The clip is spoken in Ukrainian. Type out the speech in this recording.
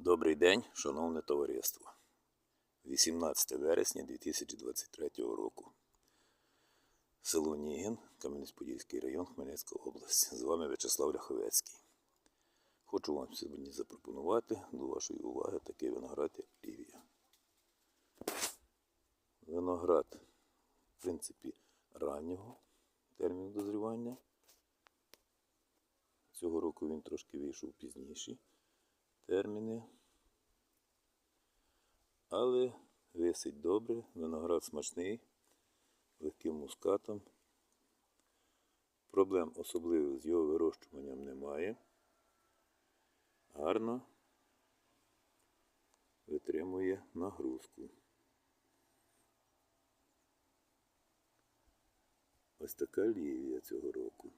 Добрий день, шановне товариство. 18 вересня 2023 року. Село Нігін, Кам'янець-Подільський район, Хмельницька область. З вами В'ячеслав Ляховецький. Хочу вам сьогодні запропонувати до вашої уваги такий виноград, як Лівія. Виноград, в принципі, раннього терміну дозрівання. Цього року він трошки вийшов пізніші терміни. Але висить добре, виноград смачний, легким мускатом. Проблем особливих з його вирощуванням немає. Гарно витримує нагрузку. Ось така лівія цього року.